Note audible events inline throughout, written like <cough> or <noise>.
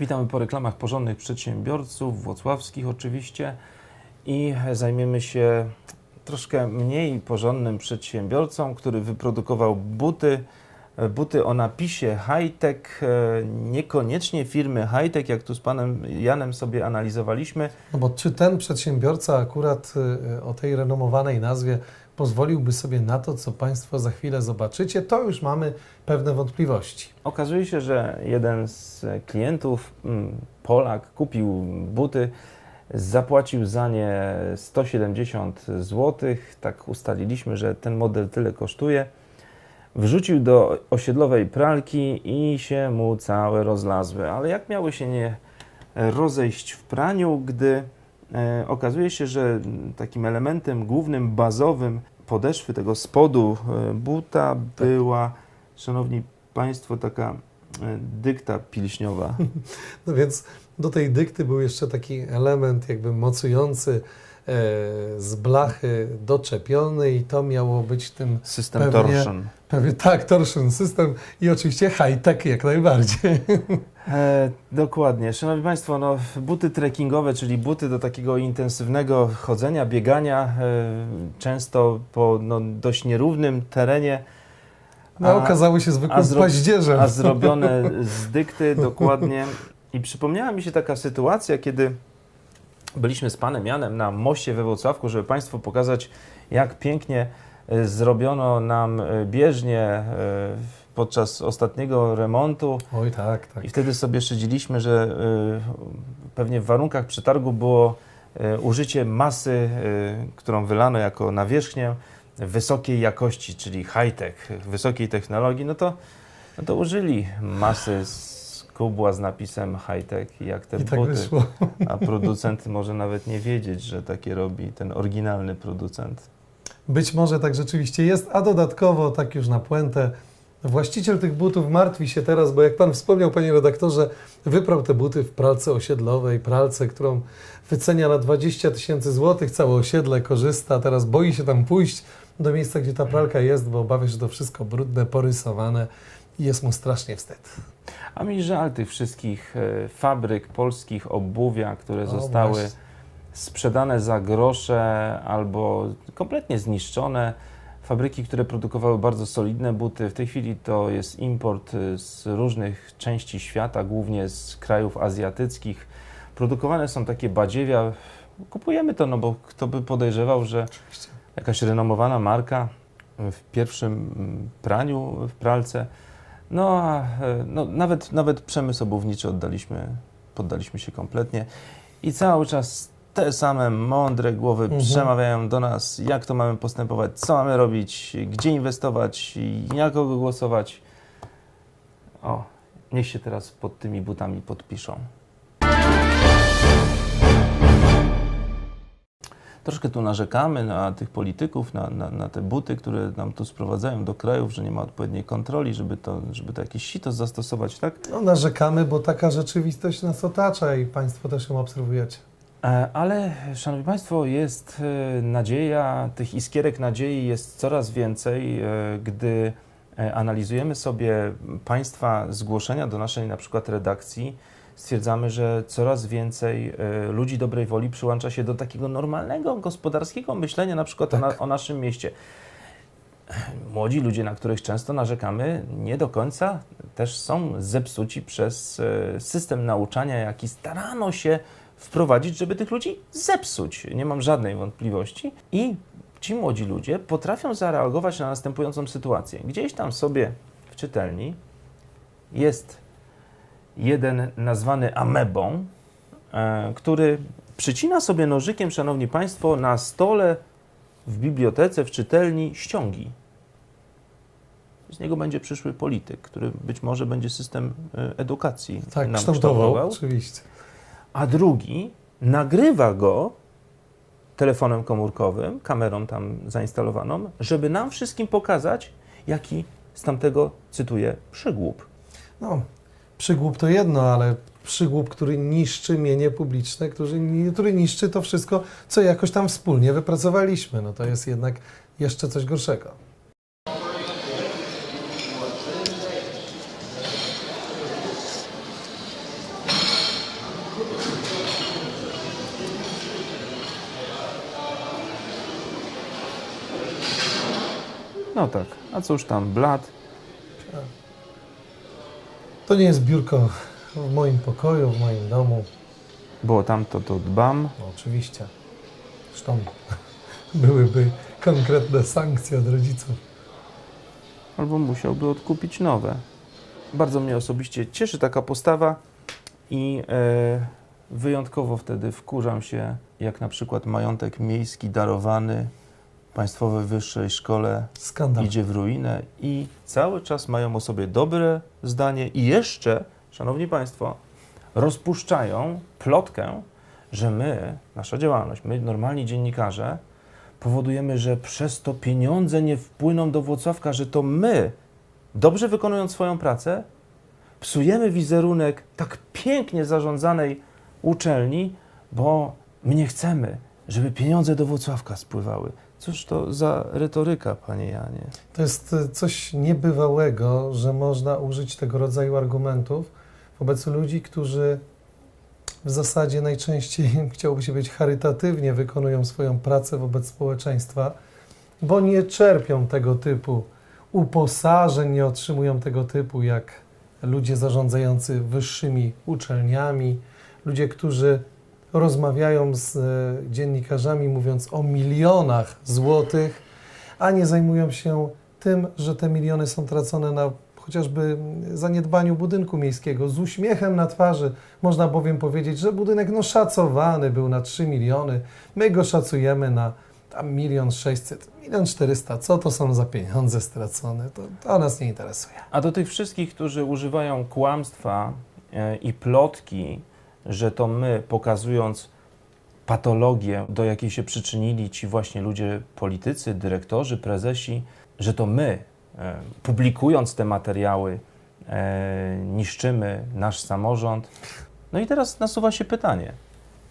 Witamy po reklamach porządnych przedsiębiorców, włocławskich oczywiście i zajmiemy się troszkę mniej porządnym przedsiębiorcą, który wyprodukował buty, buty o napisie high-tech, niekoniecznie firmy high-tech, jak tu z panem Janem sobie analizowaliśmy. No bo czy ten przedsiębiorca akurat y, o tej renomowanej nazwie pozwoliłby sobie na to, co Państwo za chwilę zobaczycie, to już mamy pewne wątpliwości. Okazuje się, że jeden z klientów, mm, Polak, kupił buty, zapłacił za nie 170 zł. Tak ustaliliśmy, że ten model tyle kosztuje. Wrzucił do osiedlowej pralki i się mu całe rozlazły. Ale jak miały się nie rozejść w praniu, gdy e, okazuje się, że takim elementem głównym, bazowym podeszwy tego spodu e, buta była, szanowni Państwo, taka e, dykta pilśniowa. <laughs> No więc do tej dykty był jeszcze taki element jakby mocujący z blachy doczepiony i to miało być tym System Pewnie. torsion. pewnie tak, torsion system i oczywiście high-tech jak najbardziej. E, dokładnie. Szanowni Państwo, no, buty trekkingowe, czyli buty do takiego intensywnego chodzenia, biegania, e, często po no, dość nierównym terenie. No A- okazały się zwykłym zro- paździerzem. A zrobione z dykty dokładnie. I przypomniała mi się taka sytuacja, kiedy byliśmy z panem Janem na moście we Wrocławku, żeby Państwu pokazać, jak pięknie e, zrobiono nam e, bieżnię e, podczas ostatniego remontu. Oj tak, tak. I wtedy sobie szydziliśmy, że pewnie w warunkach przetargu było użycie masy, którą wylano jako nawierzchnię wysokiej jakości, czyli high-tech, wysokiej technologii, no to, no to użyli masy z kubła z napisem high-tech i jak te I tak buty. wyszło. A producent może nawet nie wiedzieć, że takie robi ten oryginalny producent. Być może tak rzeczywiście jest, a dodatkowo, tak już na puentę, właściciel tych butów martwi się teraz, bo jak Pan wspomniał, Panie redaktorze, wyprał te buty w pralce osiedlowej, pralce, którą wycenia na 20 tysięcy złotych, całe osiedle korzysta, teraz boi się tam pójść do miejsca, gdzie ta pralka jest, bo obawia się, że to wszystko brudne, porysowane i jest mu strasznie wstyd. A mi żal tych wszystkich e, fabryk polskich obuwia, które O, zostały właśnie. sprzedane za grosze albo kompletnie zniszczone. Fabryki, które produkowały bardzo solidne buty. W tej chwili to jest import y, z różnych części świata, głównie z krajów azjatyckich. Produkowane są takie badziewia. Kupujemy to, no bo kto by podejrzewał, że jakaś renomowana marka w pierwszym praniu w pralce. No, e, no nawet, nawet przemysł obuwniczy oddaliśmy, poddaliśmy się kompletnie i cały czas te same mądre głowy Mhm. przemawiają do nas, jak to mamy postępować, co mamy robić, gdzie inwestować, i na kogo głosować. O, niech się teraz pod tymi butami podpiszą. Troszkę tu narzekamy na tych polityków, na, na, na te buty, które nam tu sprowadzają do krajów, że nie ma odpowiedniej kontroli, żeby to, żeby to jakiś sitos zastosować, tak? No narzekamy, bo taka rzeczywistość nas otacza i Państwo też ją obserwujecie. E, Ale, Szanowni Państwo, jest e, nadzieja, tych iskierek nadziei jest coraz więcej, e, gdy analizujemy sobie Państwa zgłoszenia do naszej na przykład redakcji, stwierdzamy, że coraz więcej e, ludzi dobrej woli przyłącza się do takiego normalnego, gospodarskiego myślenia na przykład o, na, Tak. o naszym mieście. Młodzi ludzie, na których często narzekamy, nie do końca też są zepsuci przez e, system nauczania, jaki starano się wprowadzić, żeby tych ludzi zepsuć. Nie mam żadnej wątpliwości. I ci młodzi ludzie potrafią zareagować na następującą sytuację. Gdzieś tam sobie w czytelni jest jeden nazwany amebą, e, który przycina sobie nożykiem, szanowni państwo, na stole w bibliotece, w czytelni ściągi. Z niego będzie przyszły polityk, który być może będzie system e, edukacji Tak, nam kształtował, kształtował oczywiście. a drugi nagrywa go telefonem komórkowym, kamerą tam zainstalowaną, żeby nam wszystkim pokazać, jaki z tamtego, cytuję, przygłup. No, Przygłup to jedno, ale przygłup, który niszczy mienie publiczne, który, który niszczy to wszystko, co jakoś tam wspólnie wypracowaliśmy. No to jest jednak jeszcze coś gorszego. No tak, a cóż tam, blat. Tak. To nie jest biurko w moim pokoju, w moim domu. Było tamto, to dbam. No, oczywiście. Zresztą <laughs> byłyby konkretne sankcje od rodziców. albo musiałby odkupić nowe. Bardzo mnie osobiście cieszy taka postawa i e, wyjątkowo wtedy wkurzam się, jak na przykład majątek miejski darowany Państwowej Wyższej Szkole Skandal. idzie w ruinę i cały czas mają o sobie dobre zdanie i jeszcze, Szanowni Państwo, rozpuszczają plotkę, że my, nasza działalność, my normalni dziennikarze, powodujemy, że przez to pieniądze nie wpłyną do Włocławka, że to my, dobrze wykonując swoją pracę, psujemy wizerunek tak pięknie zarządzanej uczelni, bo my nie chcemy, żeby pieniądze do Włocławka spływały. Cóż to za retoryka, panie Janie? To jest e, coś niebywałego, że można użyć tego rodzaju argumentów wobec ludzi, którzy w zasadzie najczęściej <laughs> chciałoby się być charytatywnie wykonują swoją pracę wobec społeczeństwa, bo nie czerpią tego typu uposażeń, nie otrzymują tego typu jak ludzie zarządzający wyższymi uczelniami, ludzie, którzy rozmawiają z e, dziennikarzami mówiąc o milionach złotych, a nie zajmują się tym, że te miliony są tracone na chociażby zaniedbaniu budynku miejskiego. Z uśmiechem na twarzy można bowiem powiedzieć, że budynek no, szacowany był na 3 miliony, my go szacujemy na tam milion sześćset, milion czterysta. Co to są za pieniądze stracone? To, to nas nie interesuje. A do tych wszystkich, którzy używają kłamstwa e, i plotki, że to my, pokazując patologię, do jakiej się przyczynili ci właśnie ludzie politycy, dyrektorzy, prezesi, że to my, e, publikując te materiały, e, niszczymy nasz samorząd. No i teraz nasuwa się pytanie,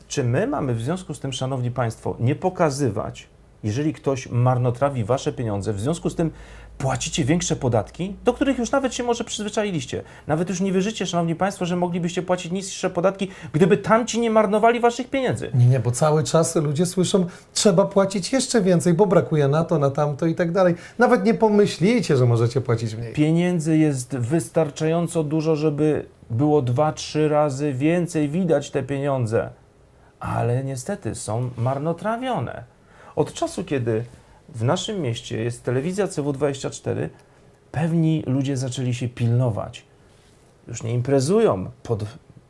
czy my mamy w związku z tym, Szanowni Państwo, nie pokazywać, jeżeli ktoś marnotrawi Wasze pieniądze, w związku z tym płacicie większe podatki, do których już nawet się może przyzwyczailiście. Nawet już nie wierzycie, Szanowni Państwo, że moglibyście płacić niższe podatki, gdyby tamci nie marnowali Waszych pieniędzy. Nie, nie, bo cały czas ludzie słyszą, trzeba płacić jeszcze więcej, bo brakuje na to, na tamto i tak dalej. Nawet nie pomyślicie, że możecie płacić mniej. Pieniędzy jest wystarczająco dużo, żeby było dwa, trzy razy więcej widać te pieniądze, ale niestety są marnotrawione. Od czasu, kiedy w naszym mieście jest telewizja CW24, pewni ludzie zaczęli się pilnować. Już nie imprezują pod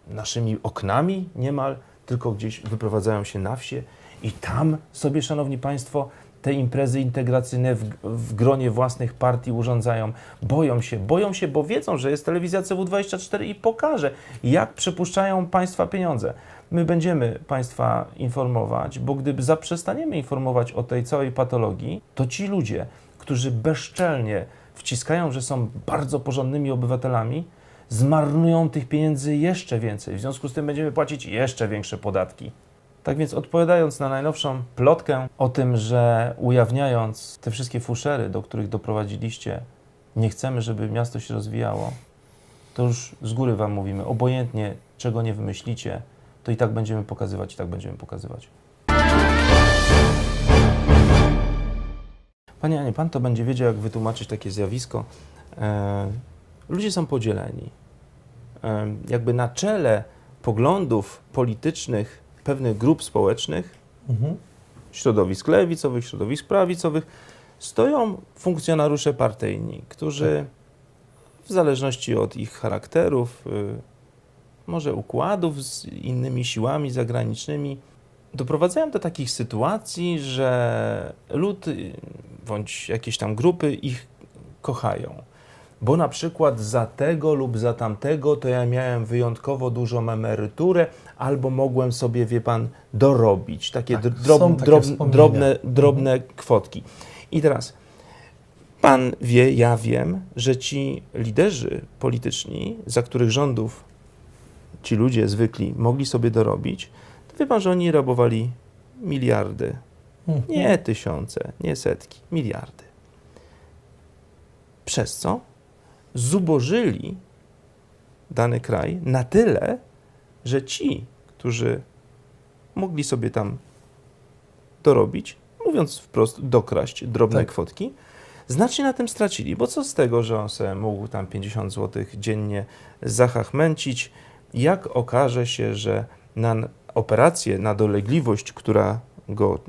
naszymi oknami niemal, tylko gdzieś wyprowadzają się na wsie i tam sobie, Szanowni Państwo, te imprezy integracyjne w, w gronie własnych partii urządzają. Boją się, boją się, bo wiedzą, że jest telewizja CW24 i pokaże, jak przepuszczają państwa pieniądze. My będziemy Państwa informować, bo gdyby zaprzestaniemy informować o tej całej patologii, to ci ludzie, którzy bezczelnie wciskają, że są bardzo porządnymi obywatelami, zmarnują tych pieniędzy jeszcze więcej. W związku z tym będziemy płacić jeszcze większe podatki. Tak więc odpowiadając na najnowszą plotkę o tym, że ujawniając te wszystkie fuszery, do których doprowadziliście, nie chcemy, żeby miasto się rozwijało, to już z góry Wam mówimy, obojętnie czego nie wymyślicie, to i tak będziemy pokazywać, i tak będziemy pokazywać. Panie Anie, Pan to będzie wiedział, jak wytłumaczyć takie zjawisko. E, ludzie są podzieleni. E, jakby na czele poglądów politycznych pewnych grup społecznych, Mhm. środowisk lewicowych, środowisk prawicowych, stoją funkcjonariusze partyjni, którzy w zależności od ich charakterów, y, może układów z innymi siłami zagranicznymi, doprowadzają do takich sytuacji, że lud y, bądź jakieś tam grupy ich kochają. Bo na przykład za tego lub za tamtego to ja miałem wyjątkowo dużą emeryturę, albo mogłem sobie, wie pan, dorobić takie Tak, drob, takie drob, wspomnienia. drobne, drobne kwotki. I teraz pan wie, ja wiem, że ci liderzy polityczni, za których rządów ci ludzie zwykli mogli sobie dorobić, to wie pan, że oni rabowali miliardy. Mhm. Nie tysiące, nie setki, miliardy. Przez co zubożyli dany kraj na tyle, że ci, którzy mogli sobie tam dorobić, mówiąc wprost, dokraść drobne Tak. kwotki, znacznie na tym stracili, bo co z tego, że on sobie mógł tam 50 zł dziennie zachachmęcić, jak okaże się, że na operację, na dolegliwość, która go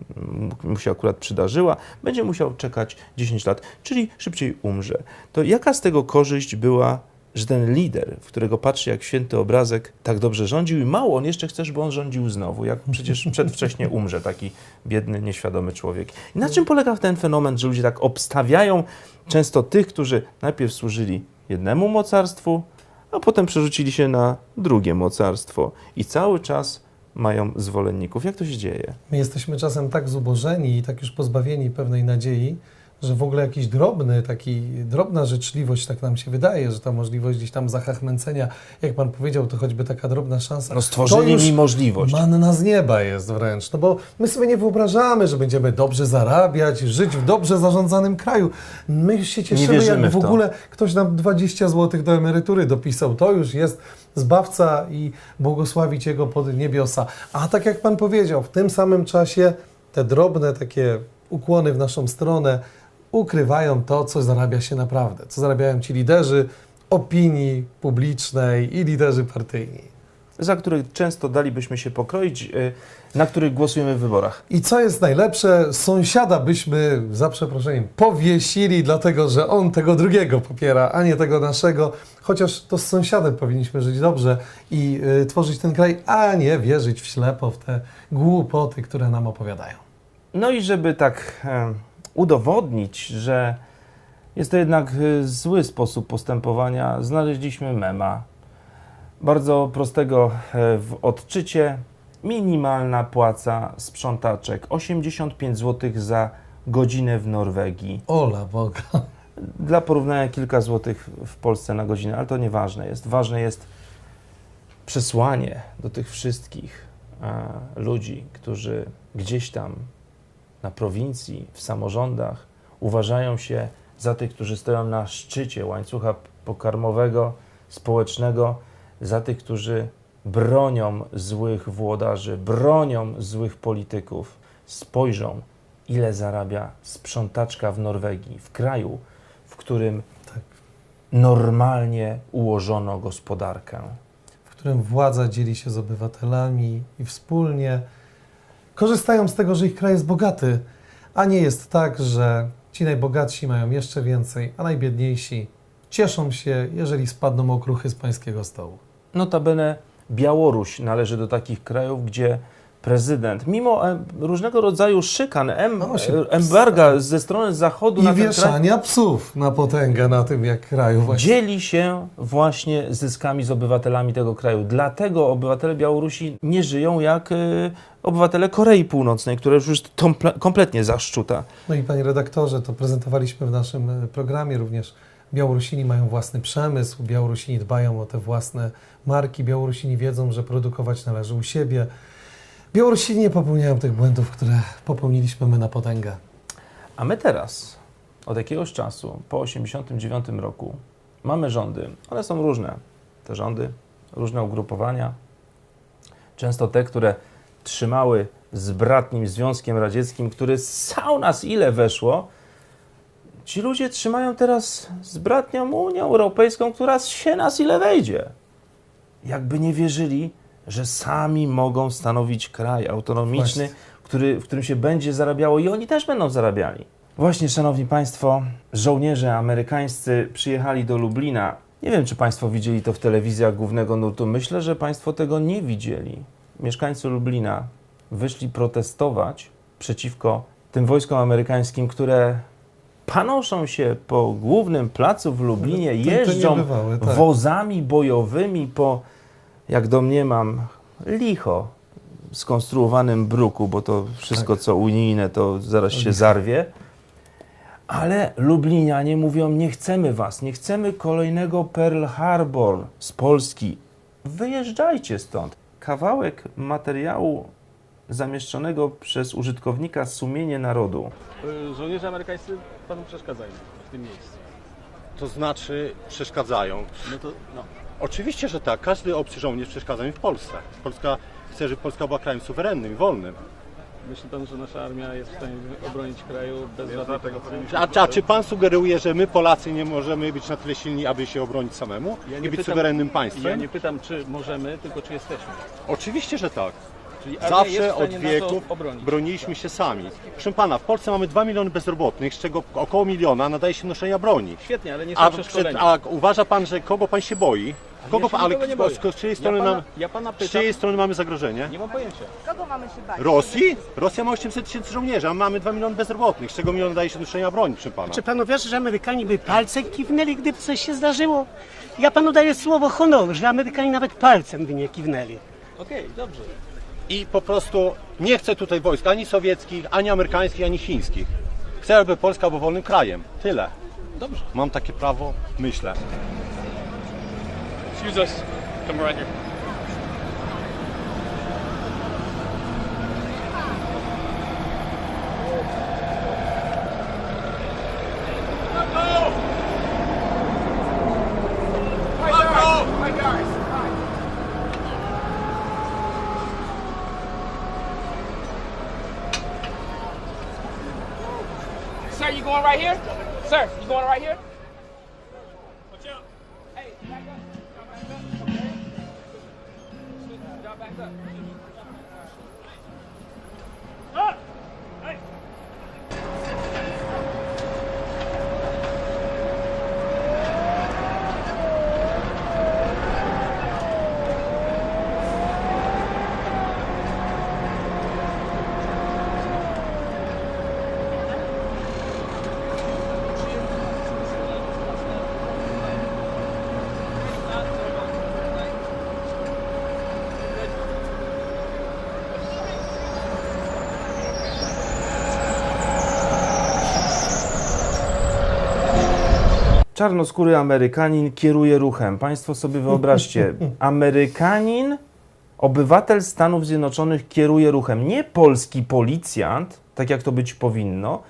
mu się akurat przydarzyła, będzie musiał czekać 10 lat, czyli szybciej umrze. To jaka z tego korzyść była, że ten lider, w którego patrzy jak święty obrazek, tak dobrze rządził i mało, on jeszcze chce, żeby on rządził znowu, jak przecież przedwcześnie <laughs> umrze taki biedny, nieświadomy człowiek. I na czym polega ten fenomen, że ludzie tak obstawiają często tych, którzy najpierw służyli jednemu mocarstwu, a potem przerzucili się na drugie mocarstwo i cały czas mają zwolenników. Jak to się dzieje? My jesteśmy czasem tak zubożeni i tak już pozbawieni pewnej nadziei, że w ogóle jakiś drobny, taki drobna życzliwość, tak nam się wydaje, że ta możliwość gdzieś tam zachachmęcenia, jak Pan powiedział, to choćby taka drobna szansa. No stworzyli mi możliwość. Manna z nieba jest wręcz, no bo my sobie nie wyobrażamy, że będziemy dobrze zarabiać, żyć w dobrze zarządzanym kraju. My się cieszymy, jak w w ogóle ktoś nam 20 zł do emerytury dopisał. To już jest Zbawca i błogosławić Jego pod niebiosa. A tak jak Pan powiedział, w tym samym czasie te drobne takie ukłony w naszą stronę ukrywają to, co zarabia się naprawdę, co zarabiają ci liderzy opinii publicznej i liderzy partyjni. za których często dalibyśmy się pokroić, y, na których głosujemy w wyborach. I co jest najlepsze, sąsiada byśmy, za przeproszeniem, powiesili, dlatego że on tego drugiego popiera, a nie tego naszego. Chociaż to z sąsiadem powinniśmy żyć dobrze i y, tworzyć ten kraj, a nie wierzyć w ślepo w te głupoty, które nam opowiadają. No i żeby tak e, udowodnić, że jest to jednak e, zły sposób postępowania, znaleźliśmy mema. Bardzo prostego e, w odczycie. Minimalna płaca sprzątaczek 85 zł za godzinę w Norwegii. Ola Boga. Dla porównania kilka złotych w Polsce na godzinę, ale to nieważne jest. Ważne jest przesłanie do tych wszystkich e, ludzi, którzy gdzieś tam na prowincji, w samorządach uważają się za tych, którzy stoją na szczycie łańcucha pokarmowego, społecznego, za tych, którzy bronią złych włodarzy, bronią złych polityków. Spojrzą, ile zarabia sprzątaczka w Norwegii, w kraju, w którym Tak. normalnie ułożono gospodarkę. w którym władza dzieli się z obywatelami i wspólnie korzystają z tego, że ich kraj jest bogaty, a nie jest tak, że ci najbogatsi mają jeszcze więcej, a najbiedniejsi cieszą się, jeżeli spadną okruchy z pańskiego stołu. Notabene Białoruś należy do takich krajów, gdzie prezydent, mimo różnego rodzaju szykan, em, No embarga ze strony Zachodu I na ten kraj, wieszania psów na potęgę na tym jak kraju właśnie. dzieli się właśnie zyskami z obywatelami tego kraju. Dlatego obywatele Białorusi nie żyją jak y, obywatele Korei Północnej, która już kompletnie zaszczuta. No i panie redaktorze, to prezentowaliśmy w naszym e, programie również. Białorusini mają własny przemysł, Białorusini dbają o te własne marki, Białorusini wiedzą, że produkować należy u siebie. Białorusini nie popełniają tych błędów, które popełniliśmy my na potęgę. A my teraz, od jakiegoś czasu, po 1989 roku, mamy rządy. One są różne. Te rządy, różne ugrupowania. Często te, które trzymały z bratnim Związkiem Radzieckim, który ssał nas ile weszło. Ci ludzie trzymają teraz z bratnią Unią Europejską, która się nas ile wejdzie. Jakby nie wierzyli, że sami mogą stanowić kraj autonomiczny, który, w którym się będzie zarabiało i oni też będą zarabiali. Właśnie, Szanowni Państwo, żołnierze amerykańscy przyjechali do Lublina. Nie wiem, czy Państwo widzieli to w telewizjach głównego nurtu. Myślę, że Państwo tego nie widzieli. Mieszkańcy Lublina wyszli protestować przeciwko tym wojskom amerykańskim, które panoszą się po głównym placu w Lublinie, jeżdżą niebywałe, tak. wozami bojowymi po, jak domniemam, licho skonstruowanym bruku, bo to wszystko, co unijne, to zaraz się zarwie. Ale Lublinianie mówią, nie chcemy was, nie chcemy kolejnego Pearl Harbor z Polski. Wyjeżdżajcie stąd. Kawałek materiału zamieszczonego przez użytkownika Sumienie Narodu. Y, Żołnierze amerykańscy panu przeszkadzają w tym miejscu. To znaczy przeszkadzają. No to, no. Oczywiście, że tak. Każdy obcy żołnierz przeszkadza mi w Polsce. Polska chce, żeby Polska była krajem suwerennym i wolnym. Myśli pan, że nasza armia jest w stanie obronić kraju bez pomocy? A, a czy pan sugeruje, że my Polacy nie możemy być na tyle silni, aby się obronić samemu Ja i nie być pytam- suwerennym Ja państwem? nie pytam, czy możemy, tylko czy jesteśmy. Oczywiście, że tak. Czyli armia jest Zawsze w stanie od nas wieków obronić. broniliśmy się sami. Proszę pana, w Polsce mamy 2 miliony bezrobotnych, z czego około miliona nadaje się noszenia broni. Świetnie, ale nie są A, przeszkoleni. przed, a uważa pan, że kogo pan się boi? Kogo ja ale nie z, boję. z, czyjej Ja strony pana, nam, ja pana z pytam, czyjej strony mamy zagrożenie? nie mam pojęcia. Kogo mamy się bać? Rosji? Rosja ma 800 tysięcy żołnierzy, a mamy 2 miliony bezrobotnych, z czego milion daje się noszenia broni, proszę pana. Czy panu wierzy, że Amerykanie by palcem kiwnęli, gdyby coś się zdarzyło? Ja panu daję słowo honoru, że Amerykanie nawet palcem by nie kiwnęli. Okej, dobrze. I po prostu nie chcę tutaj wojsk ani sowieckich, ani amerykańskich, ani chińskich. Chcę, aby Polska była wolnym krajem. Tyle. Dobrze. Mam takie prawo, myślę. Excuse us. Come right here. Sir, you going right here? Sir, you going right here? Czarnoskóry Amerykanin kieruje ruchem. Państwo sobie wyobraźcie, <laughs> Amerykanin, obywatel Stanów Zjednoczonych kieruje ruchem. Nie polski policjant, tak jak to być powinno,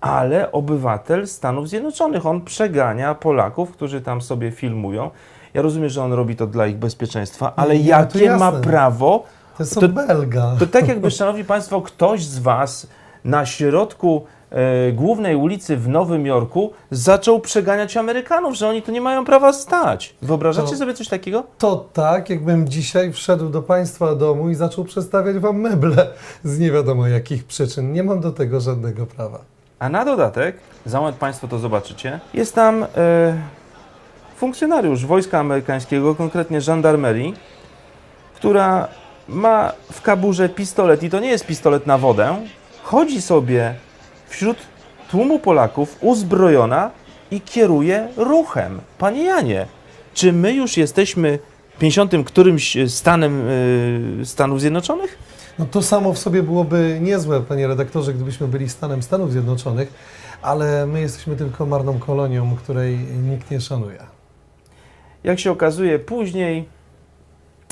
ale obywatel Stanów Zjednoczonych. On przegania Polaków, którzy tam sobie filmują. Ja rozumiem, że on robi to dla ich bezpieczeństwa, ale to jakie ma prawo To są To- Belga. to tak jakby, <laughs> szanowni państwo, ktoś z was na środku głównej ulicy w Nowym Jorku zaczął przeganiać Amerykanów, że oni tu nie mają prawa stać. Wyobrażacie To- sobie coś takiego? To tak, jakbym dzisiaj wszedł do Państwa domu i zaczął przestawiać Wam meble z nie wiadomo jakich przyczyn. Nie mam do tego żadnego prawa. A na dodatek, za moment państwo to zobaczycie, jest tam e, funkcjonariusz wojska amerykańskiego, konkretnie żandarmerii, która ma w kaburze pistolet i to nie jest pistolet na wodę. Chodzi sobie wśród tłumu Polaków uzbrojona i kieruje ruchem. Panie Janie, czy my już jesteśmy 50. którymś stanem e, Stanów Zjednoczonych? No to samo w sobie byłoby niezłe, panie redaktorze, gdybyśmy byli Stanem Stanów Zjednoczonych, ale my jesteśmy tylko marną kolonią, której nikt nie szanuje. Jak się okazuje, później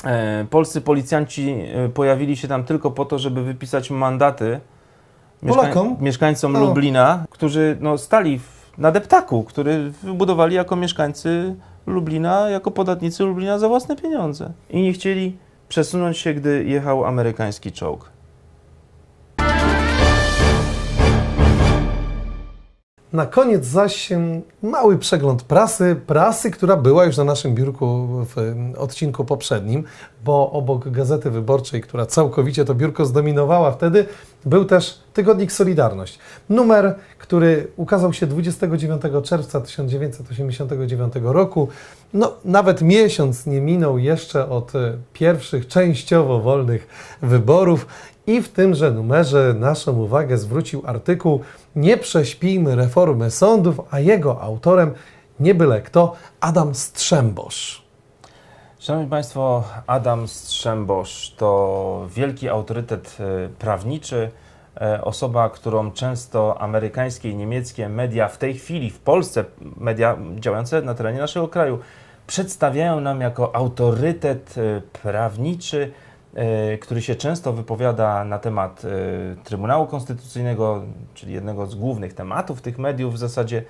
e, polscy policjanci e, pojawili się tam tylko po to, żeby wypisać mandaty Polakom? mieszkańcom No. Lublina, którzy no, stali w, na deptaku, który wybudowali jako mieszkańcy Lublina, jako podatnicy Lublina za własne pieniądze. I nie chcieli przesunąć się, gdy jechał amerykański czołg. Na koniec zaś mały przegląd prasy, prasy, która była już na naszym biurku w odcinku poprzednim, bo obok Gazety Wyborczej, która całkowicie to biurko zdominowała wtedy, był też tygodnik Solidarność. Numer, który ukazał się 29 czerwca 1989 roku. No, nawet miesiąc nie minął jeszcze od e, pierwszych częściowo wolnych wyborów i w tymże numerze naszą uwagę zwrócił artykuł Nie prześpijmy reformy sądów, a jego autorem nie byle kto, Adam Strzembosz. Szanowni Państwo, Adam Strzembosz to wielki autorytet e, prawniczy, e, osoba, którą często amerykańskie i niemieckie media w tej chwili w Polsce, media działające na terenie naszego kraju, przedstawiają nam jako autorytet e, prawniczy, który się często wypowiada na temat e, Trybunału Konstytucyjnego, czyli jednego z głównych tematów tych mediów w zasadzie.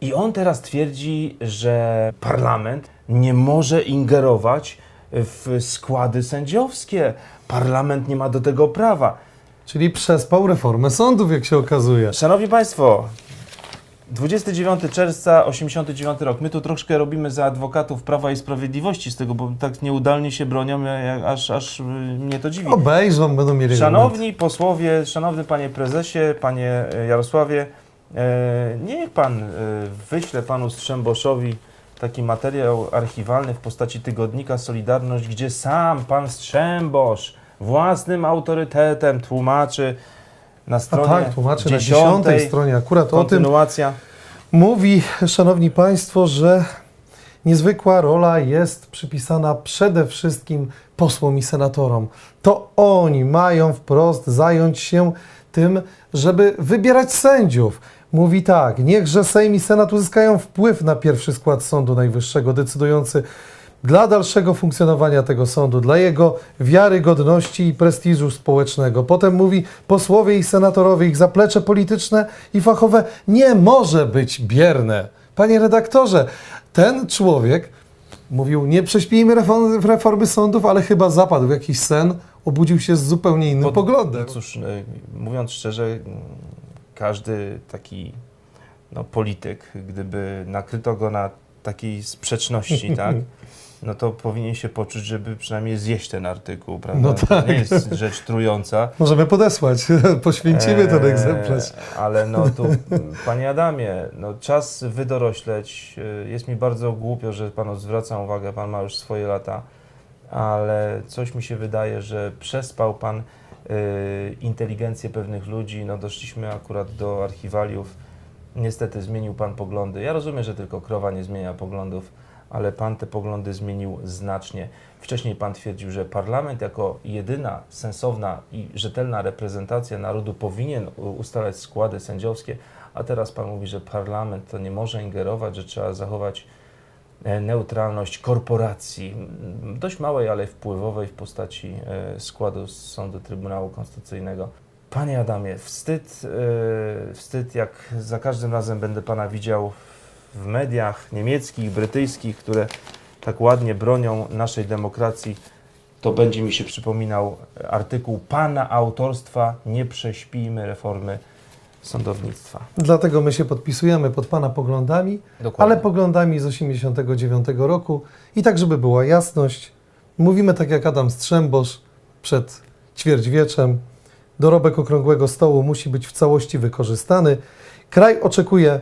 I on teraz twierdzi, że parlament nie może ingerować w składy sędziowskie. Parlament nie ma do tego prawa. Czyli przespał reformę sądów, jak się okazuje. Szanowni Państwo, 29 czerwca 89 rok. My tu troszkę robimy za adwokatów Prawa i Sprawiedliwości z tego, bo tak nieudolnie się bronią, ja- aż, aż y, mnie to dziwi. Obejrzą, będą mieli. Szanowni posłowie, szanowny panie prezesie, panie e, Jarosławie, e, niech pan e, wyśle panu Strzemboszowi taki materiał archiwalny w postaci tygodnika Solidarność, gdzie sam pan Strzembosz własnym autorytetem tłumaczy na A stronie tak, tłumaczy na dziesiątej, stronie akurat o tym. Mówi, szanowni państwo, że niezwykła rola jest przypisana przede wszystkim posłom i senatorom. To oni mają wprost zająć się tym, żeby wybierać sędziów. Mówi tak, niechże Sejm i Senat uzyskają wpływ na pierwszy skład Sądu Najwyższego, decydujący dla dalszego funkcjonowania tego sądu, dla jego wiarygodności i prestiżu społecznego. Potem mówi, posłowie i senatorowie, ich zaplecze polityczne i fachowe nie może być bierne. Panie redaktorze, ten człowiek mówił, nie prześpijmy reformy, reformy sądów, ale chyba zapadł w jakiś sen, obudził się z zupełnie innym Pod- poglądem. Cóż, e, mówiąc szczerze, każdy taki no, polityk, gdyby nakryto go na takiej sprzeczności, <laughs> tak, no to powinien się poczuć, żeby przynajmniej zjeść ten artykuł, prawda? No To tak. nie jest rzecz trująca. Możemy podesłać, <laughs> poświęcimy ten Eee, egzemplarz. Ale no tu, <laughs> panie Adamie, no czas wydorośleć. Jest mi bardzo głupio, że panu zwracam uwagę, pan ma już swoje lata, ale coś mi się wydaje, że przespał pan e, inteligencję pewnych ludzi. No doszliśmy akurat do archiwaliów. Niestety zmienił pan poglądy. Ja rozumiem, że tylko krowa nie zmienia poglądów, ale pan te poglądy zmienił znacznie. Wcześniej pan twierdził, że parlament jako jedyna sensowna i rzetelna reprezentacja narodu powinien ustalać składy sędziowskie, a teraz pan mówi, że parlament to nie może ingerować, że trzeba zachować e, neutralność korporacji, dość małej, ale wpływowej w postaci e, składu z Sądu Trybunału Konstytucyjnego. Panie Adamie, wstyd, e, wstyd jak za każdym razem będę pana widział w mediach niemieckich, brytyjskich, które tak ładnie bronią naszej demokracji, to będzie mi się przypominał artykuł pana autorstwa Nie prześpijmy reformy sądownictwa. Dlatego my się podpisujemy pod Pana poglądami, Dokładnie. ale poglądami z 89 roku. I tak, żeby była jasność, mówimy tak jak Adam Strzembosz przed ćwierćwieczem. Dorobek okrągłego stołu musi być w całości wykorzystany. Kraj oczekuje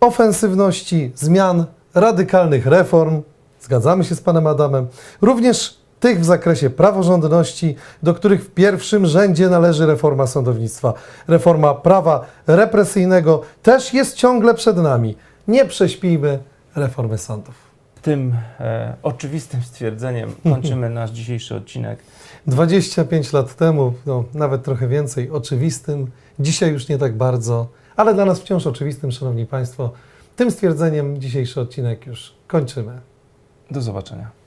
ofensywności, zmian, radykalnych reform. Zgadzamy się z Panem Adamem. Również tych w zakresie praworządności, do których w pierwszym rzędzie należy reforma sądownictwa. Reforma prawa represyjnego też jest ciągle przed nami. Nie prześpijmy reformy sądów. Tym e, oczywistym stwierdzeniem kończymy nasz dzisiejszy odcinek. 25 lat temu, no, nawet trochę więcej, oczywistym, dzisiaj już nie tak bardzo, ale dla nas wciąż oczywistym, Szanowni Państwo. Tym stwierdzeniem dzisiejszy odcinek już kończymy. Do zobaczenia.